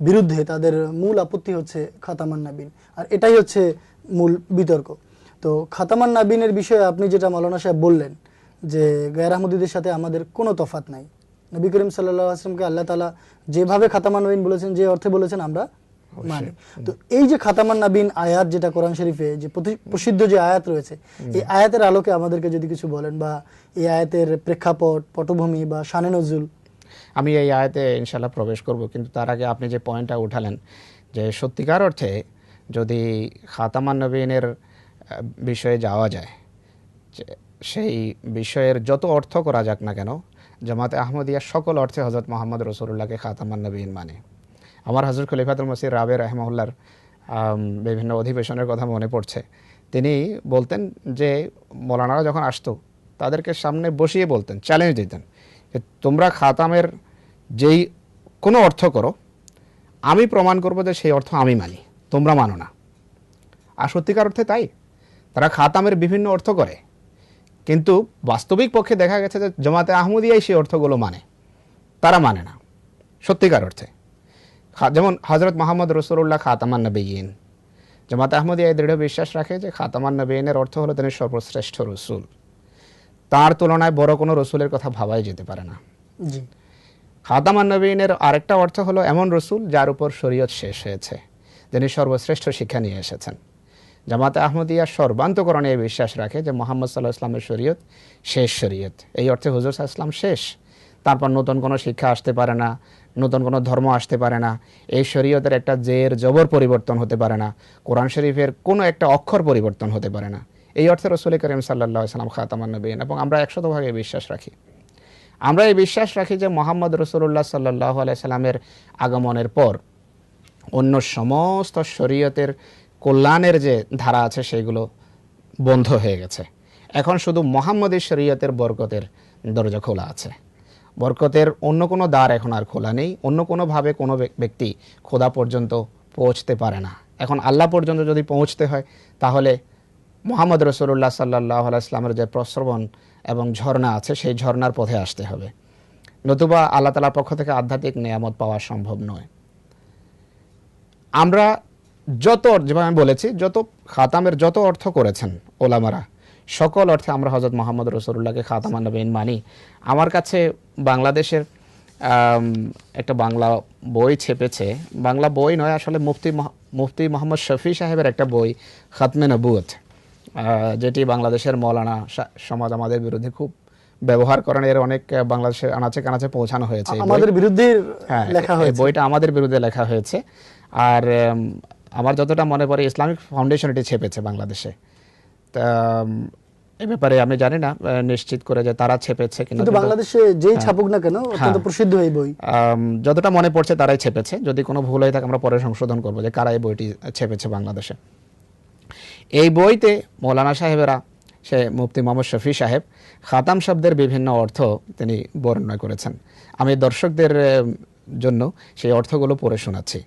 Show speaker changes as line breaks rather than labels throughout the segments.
বিরুদ্ধে তাদের মূল আপত্তি হচ্ছে খাতামান নাবিন। আর এটাই হচ্ছে মূল বিতর্ক। তো খাতামান নাবিনের বিষয়ে আপনি যেটা মৌলানা সাহেব বললেন যে গায়ের আহমদীদের সাথে আমাদের কোনো তফাত নাই। নবী করিম সাল্লাহ আসলামকে আল্লাহ তালা যেভাবে খাতামান নাবিন বলেছেন যে অর্থে বলেছেন আমরা মানে। তো এই যে খাতামান নাবিন আয়াত যেটা কোরআন শরীফে যে প্রসিদ্ধ যে আয়াত রয়েছে এই আয়াতের আলোকে আমাদেরকে যদি কিছু বলেন বা এই আয়াতের প্রেক্ষাপট পটভূমি বা শানে নজরুল
আমি এই আয়াতে ইনশাল্লাহ প্রবেশ করব, কিন্তু তার আগে আপনি যে পয়েন্টটা উঠালেন, যে সত্যিকার অর্থে যদি খাতামান নবীনের বিষয়ে যাওয়া যায় সেই বিষয়ের যত অর্থ করা যাক না কেন, জামাতে আহমদিয়া সকল অর্থে হজরত মোহাম্মদ রসুল্লাহকে খাতামান নবীন মানে। আমার হজরত খলিফাতুল মসির রাবে রহমাউল্লার বিভিন্ন অধিবেশনের কথা মনে পড়ছে। তিনি বলতেন যে, মৌলানারা যখন আসতো, তাদেরকে সামনে বসিয়ে বলতেন চ্যালেঞ্জ দিতেন। তোমরা খাতামের যেই কোনো অর্থ করো, আমি প্রমাণ করব যে সেই অর্থ আমি মানি, তোমরা মানো না। আর সত্যিকার অর্থে তাই, তারা খাতামের বিভিন্ন অর্থ করে। কিন্তু বাস্তবিক পক্ষে দেখা গেছে যে জামাতে আহমদিয়াই সেই অর্থগুলো মানে তারা মানে না, সত্যিকার অর্থে। যেমন হজরত মোহাম্মদ রসুল্লাহ খাতামান নবীন জামাতে আহমদিয়া এই দৃঢ় বিশ্বাস রাখে যে খাতামান নবীনের অর্থ হলো তিনি সর্বশ্রেষ্ঠ রসুল। তার তুলনায় বড় কোনো রসুলের কথা ভাবাই যেতে পারে না। খাতামান নবীনের আরেকটা অর্থ হলো এমন রসুল যার উপর শরীয়ত শেষ হয়েছে যিনি সর্বশ্রেষ্ঠ শিক্ষা নিয়ে এসেছেন। জামাতে আহমদিয়া সর্বান্তকরণে এই বিশ্বাস রাখে যে মোহাম্মদ সাল্লাহ ইসলামের শরীয়ত শেষ শরীয়ত। এই অর্থে হুজুর আলাইহি ইসলাম শেষ। তারপর নতুন কোনো শিক্ষা আসতে পারে না নতুন কোনো ধর্ম আসতে পারে না এই শরীয়তের একটা জের জবর পরিবর্তন হতে পারে না কোরআন শরীফের কোনো একটা অক্ষর পরিবর্তন হতে পারে না। এই অর্থে রসুল করিম সাল্লাহ সাল্লাম খাতামান নবীন, এবং আমরা একশতভাগে বিশ্বাস রাখি। আমরা এই বিশ্বাস রাখি যে মোহাম্মদ রসুল্লাহ সাল্লাহ সাল্লামের আগমনের পর অন্য সমস্ত শরীয়তের কল্যাণের যে ধারা আছে সেগুলো বন্ধ হয়ে গেছে। এখন শুধু মোহাম্মদের শরীয়তের বরকতের দরজা খোলা আছে। বরকতের অন্য কোনো দ্বার এখন আর খোলা নেই। অন্য কোনোভাবে কোনো ব্যক্তি খোদা পর্যন্ত পৌঁছতে পারে না। এখন আল্লাহ পর্যন্ত যদি পৌঁছতে হয়, তাহলে মোহাম্মদ রসুল্লাহ সাল্লাহ ইসলামের যে প্রশ্রবণ এবং ঝর্ণা আছে, সেই ঝর্ণার পথে আসতে হবে। নতুবা আল্লাহ তালার পক্ষ থেকে আধ্যাত্মিক নিয়ামত পাওয়া সম্ভব নয়। আমরা যত যেভাবে আমি বলেছি, যত খাতামের যত অর্থ করেছেন ওলামারা, সকল অর্থে আমরা হজরত মোহাম্মদ রসুল্লাহকে খাতামান নবীন মানি। আমার কাছে বাংলাদেশের একটা বাংলা বই ছেপেছে। বাংলা বই নয়, আসলে মুফতি মুফতি মোহাম্মদ শফি সাহেবের একটা বই, খাতমে নবুয়ত যেটি বাংলাদেশের মৌলানা সমাজ আমাদের বিরুদ্ধে খুব ব্যবহার করেন। এর অনেক বাংলাদেশের আনাচে কানাচে পৌঁছানো হয়েছে
আমাদের বিরুদ্ধে
হ্যাঁ
লেখা হয়েছে।
বইটা আমাদের বিরুদ্ধে লেখা হয়েছে। আর আমার যতটা মনে পড়ে ইসলামিক ফাউন্ডেশন এটি ছেপেছে বাংলাদেশে। তা এ ব্যাপারে আমি জানি না নিশ্চিত করে যে তারা ছেপেছে কিনা।
কিন্তু
কিন্তু,
বাংলাদেশে যেই ছাপুক না কেন অত্যন্ত প্রসিদ্ধ এই বই।
যতটা মনে পড়ছে তারাই ছেপেছে। যদি কোনো ভুল হয়ে থাকে আমরা পরে সংশোধন করব যে কারা এই বইটি ছেপেছে বাংলাদেশে। এই বইতে মৌলানা সাহেবেরা, সে মুফতি মোহাম্মদ শফি সাহেব, খাতাম শব্দের বিভিন্ন অর্থ তিনি বর্ণনা করেছেন। আমি দর্শকদের জন্য সেই অর্থগুলো পড়ে শোনাচ্ছি।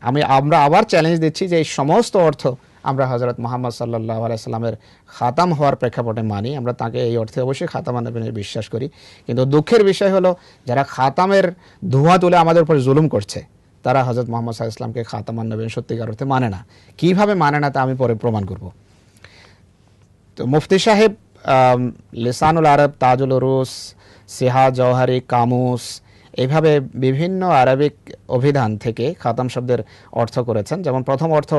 আমি, আমরা আবার চ্যালেঞ্জ দিচ্ছি যে এই সমস্ত অর্থ আমরা হজরত মোহাম্মদ সাল্লাহ আলাইসাল্লামের খাতাম হওয়ার প্রেক্ষাপটে মানি। আমরা তাকে এই অর্থে অবশ্যই খাতাম নবীনের বিশ্বাস করি। কিন্তু দুঃখের বিষয় হলো, যারা খাতামের ধোঁয়া তুলে আমাদের উপর জুলুম করছে তারা হজরত মোহাম্মদ সাল্লাহ ইসলামকে খাতামান নবীন সত্যিকার অর্থে মানে না। কীভাবে মানে না তা আমি পরে প্রমাণ করব। তো মুফতি সাহেব লিসানুল আরব, তাজুল উরুস, সিহা, জওহারি, কামুস, এইভাবে বিভিন্ন আরবিক অভিধান থেকে খাতাম শব্দের অর্থ করেছেন। যেমন প্রথম অর্থ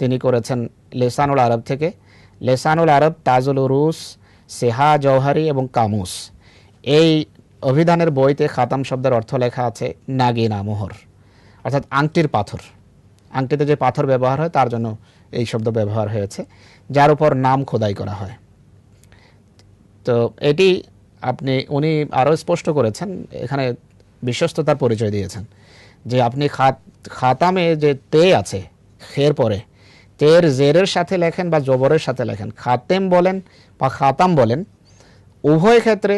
তিনি করেছেন লেসানুল আরব থেকে। লেসানুল আরব, তাজুল উরুস, সিহা, জওহারি এবং কামুস। এই অভিধানের বইতে খাতাম শব্দের অর্থ লেখা আছে, নাগিনা মোহর। অর্থাৎ আংটির পাথর। আংটিতে যে পাথর ব্যবহার হয়, তার জন্য এই শব্দ ব্যবহার হয়েছে, যার উপর নাম খোদাই করা হয়। তো এটি আপনি, উনি আরও স্পষ্ট করেছেন, এখানে বিশ্বস্ততার পরিচয় দিয়েছেন, যে আপনি খাত খাতামে যে তে আছে, খের পরে, তের জেরের সাথে লেখেন বা জবরের সাথে লেখেন, খাতেম বলেন বা খাতাম বলেন, উভয় ক্ষেত্রে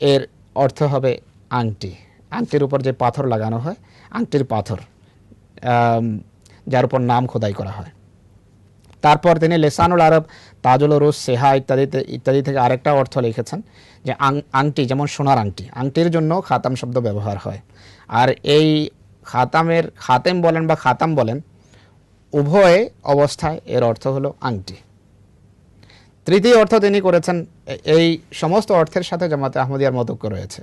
এর অর্থ হবে আংটি। আংটির উপর যে পাথর লাগানো হয়, আংটির পাথর যার উপর নাম খোদাই করা হয়। তারপর তিনি লেসানুল আরব, তাজুল রুস সেহা ইত্যাদিতে ইত্যাদি থেকে আরেকটা অর্থ লিখেছেন যে আংটি যেমন সোনার আংটি, আংটির জন্য খাতাম শব্দ ব্যবহার হয়। আর এই খাতামের, খাতেম বলেন বা খাতাম বলেন, উভয় অবস্থায় এর অর্থ হলো আংটি। তৃতীয় অর্থ তিনি করেছেন এই সমস্ত অর্থের সাথে জামাতে আহমদিয়ার মতক্য রয়েছে।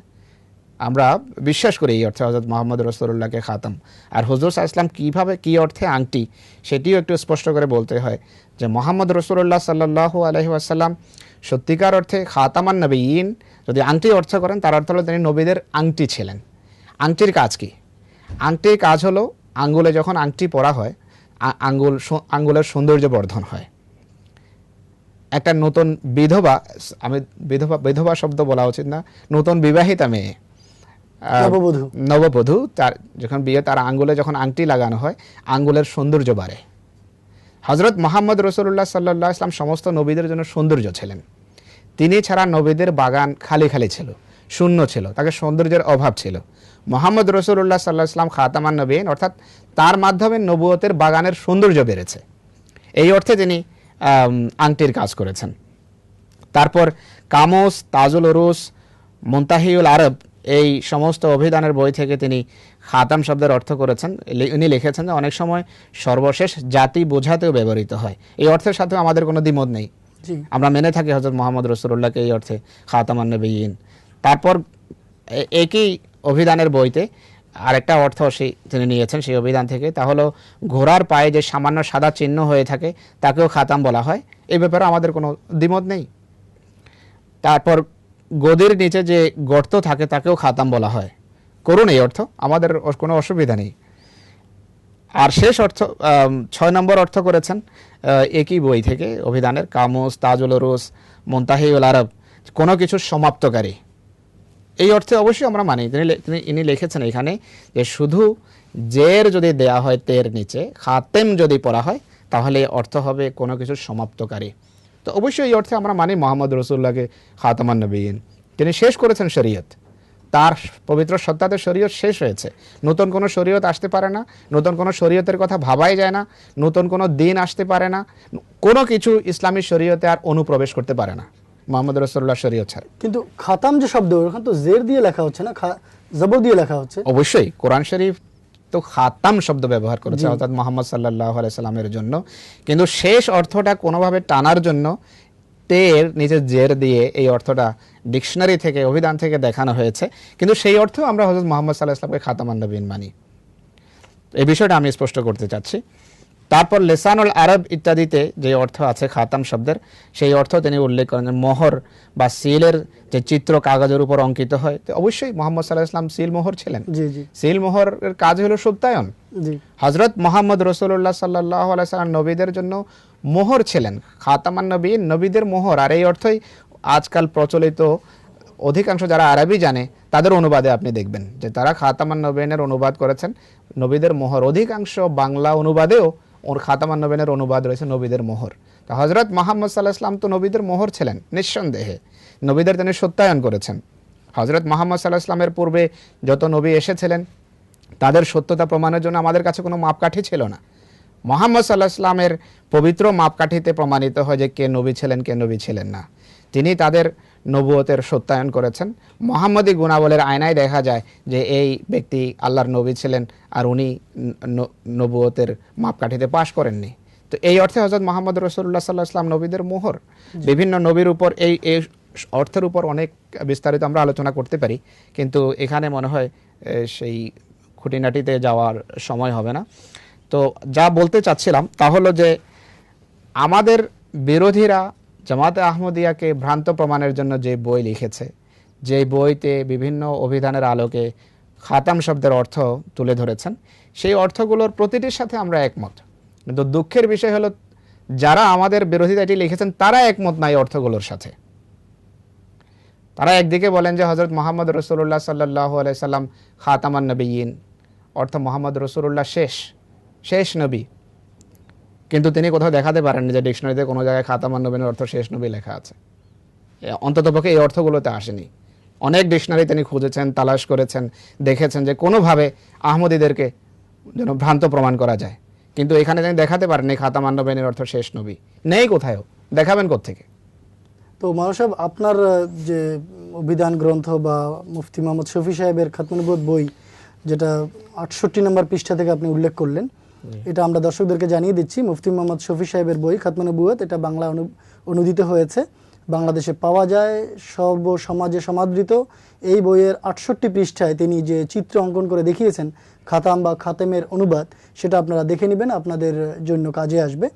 আমরা বিশ্বাস করি এই অর্থে হজরত মোহাম্মদ রসুল্লাহকে খাতাম। আর হুজুর সাহা ইসলাম কীভাবে, কী অর্থে আংটি, সেটিও একটু স্পষ্ট করে বলতে হয় যে মোহাম্মদ রসুল্লাহ সাল্লাহ আলহি আসাল্লাম সত্যিকার অর্থে খাতামান নবীন যদি আংটি অর্থ করেন, তার অর্থ হলো তিনি নবীদের আংটি ছিলেন। আংটির কাজ কি? আংটির কাজ হলো আঙ্গুলে যখন আংটি পরা হয় আঙ্গুল আঙ্গুলের সৌন্দর্য বর্ধন হয়। একটা নতুন বিধবা, আমি বিধবা বিধবা শব্দ বলা উচিত না, নতুন বিবাহিতা মেয়ে।
নববধূ।
নববধূ তার যখন বিয়ে তার আঙ্গুলে যখন আংটি লাগানো হয় আঙ্গুলের সৌন্দর্য বাড়ে। হজরত মোহাম্মদ রসুল্লাহ সাল্লাহ ইসলাম সমস্ত নবীদের জন্য সৌন্দর্য ছিলেন। তিনি ছাড়া নবীদের বাগান খালি খালি ছিল শূন্য ছিল তাকে সৌন্দর্যের অভাব ছিল। মোহাম্মদ রসুল্লাহ সাল্লাহ ইসলাম খাতামান নবীন অর্থাৎ তার মাধ্যমে নবুয়তের বাগানের সৌন্দর্য বেড়েছে। এই অর্থে তিনি আংটির কাজ করেছেন। তারপর কামোস তাজুল রুস মুন্তাহিউল আরব এই সমস্ত অভিধানের বই থেকে তিনি খাতাম শব্দের অর্থ করেছেন। উনি লিখেছেন যে অনেক সময় সর্বশেষ জাতি বোঝাতেও ব্যবহৃত হয়। এই অর্থের সাথে আমাদের কোনো দ্বিমত নেই। আমরা মেনে থাকি হজরত মোহাম্মদ রসুল্লাহকে এই অর্থে খাতামান নবীন তারপর একই অভিধানের বইতে আরেকটা অর্থ সেই তিনি নিয়েছেন সেই অভিধান থেকে তা হলো ঘোড়ার পায়ে যে সামান্য সাদা চিহ্ন হয়ে থাকে তাকেও খাতাম বলা হয়। এই ব্যাপারে আমাদের কোনো দ্বিমত নেই। তারপর গদির নিচে যে গর্ত থাকে তাকেও খাতাম বলা হয়। করুন এই অর্থ, আমাদের কোনো অসুবিধা নেই। আর শেষ অর্থ ছয় নম্বর অর্থ করেছেন একই বই থেকে, অভিধানের কামুস, তাজুল রুস মুন্তাহিউল আরব, কোনো কিছুর সমাপ্তকারী। এই অর্থে অবশ্যই আমরা মানি, তিনি ইনি লিখেছেন এখানে যে শুধু জের যদি দেয়া হয় তের নিচে, খাতেম যদি পড়া হয়, তাহলে অর্থ হবে কোনো কিছুর সমাপ্তকারী। তো অবশ্যই এই অর্থে আমরা মানি মোহাম্মদ রসুল্লাহকে খাতামান নবীন। তিনি শেষ করেছেন শরীয়ত। তার পবিত্র সত্তাতে শরীয়ত শেষ হয়েছে। নতুন কোনো শরীয়ত আসতে পারে না নতুন কোনো শরীয়তের কথা ভাবাই যায় না নতুন কোনো দিন আসতে পারে না কোনো কিছু ইসলামী শরীয়তে আর অনুপ্রবেশ করতে পারে না মোহাম্মদ রসুল্লাহ শরীয়ত ছাড়া।
কিন্তু খাতাম যে শব্দ ওখানে তো জের দিয়ে লেখা হচ্ছে না জবর দিয়ে লেখা হচ্ছে।
অবশ্যই কোরআন শরীফ তো খাতাম শব্দ ব্যবহার করেছে অর্থাৎ মোহাম্মদ সাল্লাহ আলাইসাল্লামের জন্য। কিন্তু শেষ অর্থটা কোনোভাবে টানার জন্য তের নিচে জের দিয়ে এই অর্থটা ডিকশনারি থেকে অভিধান থেকে দেখানো হয়েছে। কিন্তু সেই অর্থেও আমরা হজরত মোহাম্মদ সাল্লাহ ইসলামকে খাতামান নবীন মানি। এই বিষয়টা আমি স্পষ্ট করতে চাচ্ছি। তারপর লেসানুল আরব ইত্যাদিতে যে অর্থ আছে খাতাম শব্দের সেই অর্থ তিনি উল্লেখ করেন মোহর বা সিলের যে চিত্র কাগজের উপর অঙ্কিত হয়। তো অবশ্যই মোহাম্মদ সাল্লাহ ইসলাম সিল মোহর ছিলেন। সিল মোহরের কাজ হলো সত্যায়ন।
জি।
হজরত মোহাম্মদ রসুল্লাহ সাল্লাহ সাল্লাম নবীদের জন্য মোহর ছিলেন। খাতামান নবী নবীদের মোহর। আর এই অর্থই আজকাল প্রচলিত অধিকাংশ যারা আরবি জানে তাদের অনুবাদে আপনি দেখবেন যে তারা খাতামান নবীনের অনুবাদ করেছেন। নবীদের মোহর অধিকাংশ বাংলা অনুবাদেও ওর খাতামান নবীনের অনুবাদ রয়েছে নবীদের মোহর। তা হজরত মোহাম্মদ সাল্লাহ ইসলাম তো নবীদের মোহর ছিলেন, নিঃসন্দেহে। নবীদের তিনি সত্যায়ন করেছেন। হজরত মোহাম্মদ সাল্লাহ ইসলামের পূর্বে যত নবী এসেছিলেন, তাদের সত্যতা প্রমাণের জন্য আমাদের কাছে কোনো মাপকাঠি ছিল না। মোহাম্মদ সাল্লাহ ইসলামের পবিত্র মাপকাঠিতে প্রমাণিত হয় যে কে নবী ছিলেন, কে নবী ছিলেন না। তিনি তাদের নবুয়তের সত্যায়ন করেছেন। মোহাম্মদী গুণাবলের আয়নায় দেখা যায় যে এই ব্যক্তি আল্লাহর নবী ছিলেন আর উনি নবুয়তের মাপকাঠিতে পাশ করেননি। তো এই অর্থে হজরত মোহাম্মদ রসুল্লাহ সাল্লাহ ইসলাম নবীদের মোহর। বিভিন্ন নবীর উপর এই এই অর্থের উপর অনেক বিস্তারিত আমরা আলোচনা করতে পারি, কিন্তু এখানে মনে হয় সেই খুঁটিনাটিতে যাওয়ার সময় হবে না। তো যা বলতে চাচ্ছিলাম তা হলো যে আমাদের বিরোধীরা জামাতে আহমদিয়াকে ভ্রান্ত প্রমাণের জন্য যে বই লিখেছে যে বইতে বিভিন্ন অভিধানের আলোকে খাতাম শব্দের অর্থ তুলে ধরেছেন, সেই অর্থগুলোর প্রতিটির সাথে আমরা একমত। কিন্তু দুঃখের বিষয় হলো, যারা আমাদের বিরোধিতা এটি লিখেছেন, তারা একমত নাই অর্থগুলোর সাথে। তারা একদিকে বলেন যে হজরত মোহাম্মদ রসুল্লাহ সাল্লাহ আলাইসাল্লাম খাতামান নবীন অর্থ মোহাম্মদ রসুল্লাহ শেষ শেষ নবী। কিন্তু তিনি কোথাও দেখাতে পারেননি যে ডিকশনারিতে কোনো জায়গায় খাতা নবীনের অর্থ শেষ নবী লেখা আছে। অন্ততপক্ষে এই অর্থগুলোতে আসেনি। অনেক ডিকশনারি তিনি খুঁজেছেন, তালাশ করেছেন, দেখেছেন যে কোনোভাবে আহমদীদেরকে যেন ভ্রান্ত প্রমাণ করা যায়। কিন্তু এখানে তিনি দেখাতে পারেননি খাতামান নবীনের অর্থ শেষ নবী। নেই কোথায়ও দেখাবেন কোত্থেকে?
তো মানুষ আপনার যে অভিধান গ্রন্থ বা মুফতি মোহাম্মদ শফি সাহেবের খাতমানবোধ বই, যেটা আটষট্টি নম্বর পৃষ্ঠা থেকে আপনি উল্লেখ করলেন এটা আমরা দর্শকদেরকে জানিয়ে দিচ্ছি। মুফতি মোহাম্মদ শফি সাহেবের বই খাতমানে বুয়ত এটা বাংলা অনু- অনুদিত হয়েছে। বাংলাদেশে পাওয়া যায়, সর্ব সমাজে সমাদৃত। এই বইয়ের আটষট্টি পৃষ্ঠায় তিনি যে চিত্র অঙ্কন করে দেখিয়েছেন, খাতাম বা খাতেমের অনুবাদ, সেটা আপনারা দেখে নেবেন, আপনাদের জন্য কাজে আসবে।